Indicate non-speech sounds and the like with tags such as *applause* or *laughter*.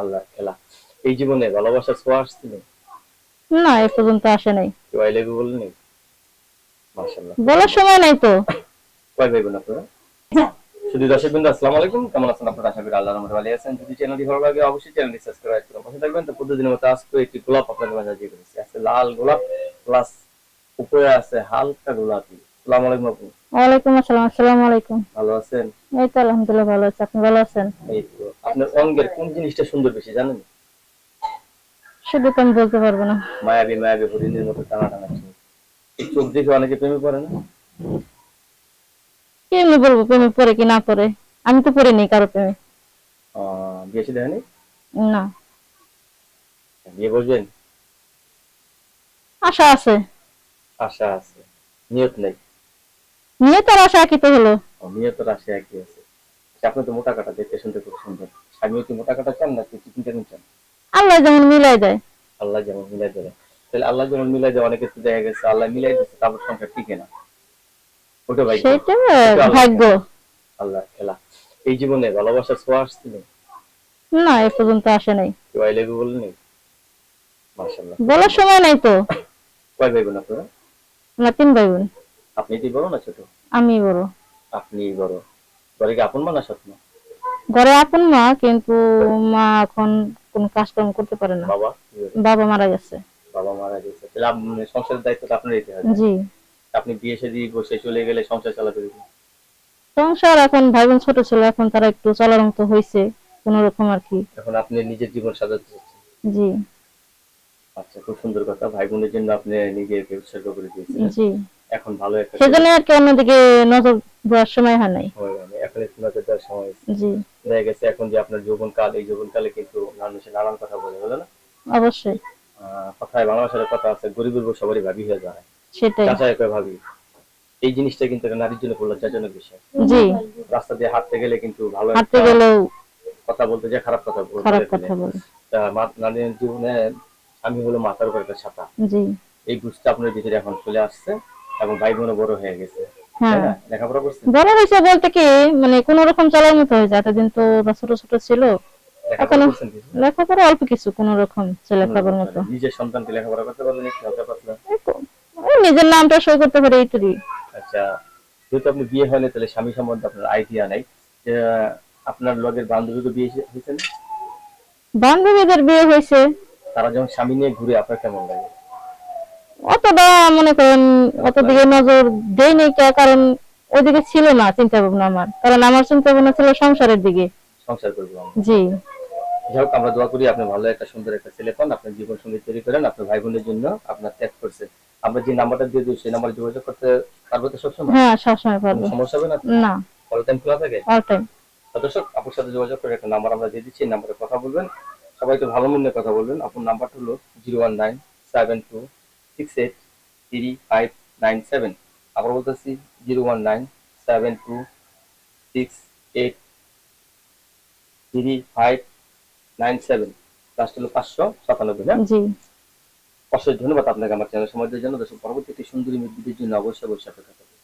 আল্লাহ খেলা। এই জীবনে ভালোবাসার ছোঁয়া আসছিল না এ পর্যন্ত আসে নাই। কেউ আই লাভ ইউ বলেনি মাশাআল্লাহ। বলার সময় নাই তো। কয় ভাই বোন আপনারা? শুধু দর্শক বিন্দু আসসালামু আলাইকুম। কেমন আছেন আপনারা? আশা করি আল্লাহর রহমতে ভালো আছেন। যদি চ্যানেলটি ভালো লাগে অবশ্যই চ্যানেলটি সাবস্ক্রাইব করুন পাশে থাকবেন। তো প্রতিদিনের মতো আজকে একটি গোলাপ আপনাদের মাঝে হাজির করেছি। আছে লাল গোলাপ প্লাস উপরে আছে হালকা গোলাপি। আসসালামু আলাইকুম আপু। ওয়ালাইকুম আসসালাম আসসালামু আলাইকুম। ভালো আছেন? এই তো আলহামদুলিল্লাহ ভালো আছি আপনি ভালো আছেন? এই তো। আপনার অঙ্গের কোন জিনিসটা সুন্দর বেশি জানেন? শুধু তো আমি বলতে পারব না। মায়াবী মায়াবী হরিণের মতো টানা টানা চোখ। দেখে অনেকে প্রেমে পড়ে না? বলব প্রেমে পড়ে কি না পড়ে? আমি তো পড়িনি কারও প্রেমে। না। বিয়ে বসবেন? আশা আছে। আশা আছে। নিয়ত নেই। নিয়ে তার আশা কি তো হলো। ও, নিয়তের আশা একই আছে। আচ্ছা, আপনি তো মোটা কাটা দেখতে শুনতে খুব সুন্দর। স্বামীও কি মোটা কাটা চান না কি চিকেন টেকেন চান? আল্লাহ যেমন মিলাই দেয়। আল্লাহ যেমন মিলাই দেবে তাহলে আল্লাহ যেমন মিলাই দেয় অনেকে তো দেখা গেছে আল্লাহ মিলাই দিচ্ছে তারপর সংসার টিকে না। ওটা ভাই সেইটা ভাগ্য। আল্লাহ খেলা। এই জীবনে ভালোবাসার ছোঁয়া আসছিল না এ পর্যন্ত আসে নাই। কেউ আই লাভ ইউ বলেনি মাশাআল্লাহ। বলার সময় নাই তো। *coughs* কয় ভাই বোন আপনারা? আমরা তিন ভাই বোন। আপনি কি বড় না ছোট? আমি বড়। আপনি বড়। ঘরে কি আপন মা না স্বপ্ন ঘরে আপন মা কিন্তু মা এখন কোনো কাজকর্ম করতে পারে না। বাবা? বাবা মারা গেছে। বাবা মারা গেছে। তাহলে আপনি সংসারের দায়িত্বটা আপনার নিতে হবে। জি। আপনি বিয়ে শাদী বসে চলে গেলে সংসার চালাতে দেবেন সংসার এখন ভাই বোন ছোট ছিল এখন তারা একটু চলার মতো হয়েছে কোন রকম আর কি। এখন আপনি নিজের জীবন সাজাতে চাচ্ছেন। জি। আচ্ছা খুব সুন্দর কথা। ভাই বোনের জন্য আপনি নিজেকে উৎসর্গ করে দিয়েছিলেন জি। এখন ভালো একটা সেজন্য আর কি অন্যদিকে নজর দেওয়ার সময় হয় নাই। এখন একটু নজর দেওয়ার সময়। জি। দেখা গেছে এখন যে আপনার যৌবন কাল এই যৌবন কালে কিন্তু মানুষের নানান কথা বলে বলে না? অবশ্যই। কথায় বাংলা ভাষার কথা আছে গরিবের বউ সবারই ভাবি হয়ে যায়। সেটাই। চাচা একই ভাবি এই জিনিসটা কিন্তু একটা নারীর জন্য লজ্জাজনক বিষয়। জি। রাস্তা দিয়ে হাঁটতে গেলে কিন্তু ভালো হাঁটতে গেলেও কথা বলতে যে খারাপ কথা বলে খারাপ কথা বলে। তা নারীর জীবনে আমি হলো মাথার উপর একটা ছাতা। জি। এই বুঝটা আপনার ভিতরে এখন চলে আসছে। এবং ভাই বোনও বড় হয়ে গেছে। হ্যাঁ? লেখাপড়া করছে বড় হয়েছে বলতে কি মানে কোন রকম চলার মতো হয়ে যায় এতদিন তো ছোট ছোট ছিল। এখনো-? লেখাপড়া অল্প কিছু কোন রকম খাবার মতো। নিজের সন্তানকে লেখাপড়া করতে পারবেন একটু হালকা পাতলা নিজের নামটা সই করতে পারে এইটুকুই আচ্ছা যেহেতু আপনি বিয়ে হয়নি তাহলে স্বামী সম্বন্ধে আপনার আইডিয়া নাই। যে, আপনার লগের বান্ধবী তো বিয়ে হয়েছে বান্ধবীদের বিয়ে হয়েছে। তারা যখন স্বামী নিয়ে ঘুরে আপনার কেমন লাগে? অতটা মনে করেন অত দিকে নজর দেয়নি কারণ ওইদিকে ছিল না চিন্তা ভাবনা আমার। কারণ আমার চিন্তা ভাবনা ছিল সংসারের দিকে। সংসার করব জি। যাই হোক আমরা দোয়া করি আপনি ভালো একটা সুন্দর একটা ছেলে পান আপনার জীবন সঙ্গী তৈরি করেন আপনার ভাই বোনের জন্য আপনার ত্যাগ করছে। আমরা যে নাম্বারটা দিয়ে দিই সেই নাম্বারে যোগাযোগ করতে পারব তো সবসময়? হ্যাঁ সবসময় পারব। সমস্যা হবে না? না। অল টাইম খোলা থাকে? অল টাইম দর্শক আপুর সাথে যোগাযোগ করে একটা নাম্বার আমরা দিয়ে দিচ্ছি এই নাম্বারে কথা বলবেন। সবাই তো ভালো মূল্যে কথা বলবেন। আপনার নাম্বারটা হলো zero one nine seven two six eight three five nine seven আবার বলতেছি zero one nine seven two six eight three five nine seven last হলো পাঁচশো সাতানব্বই হ্যাঁ জি। অসংখ্য ধন্যবাদ আপনাকে আমার চ্যানেল সময় দেওয়ার জন্য। দর্শক পরবর্তী একটি সুন্দরী মৃত্যুদের জন্য অবশ্যই অবশ্যই অপেক্ষা করবেন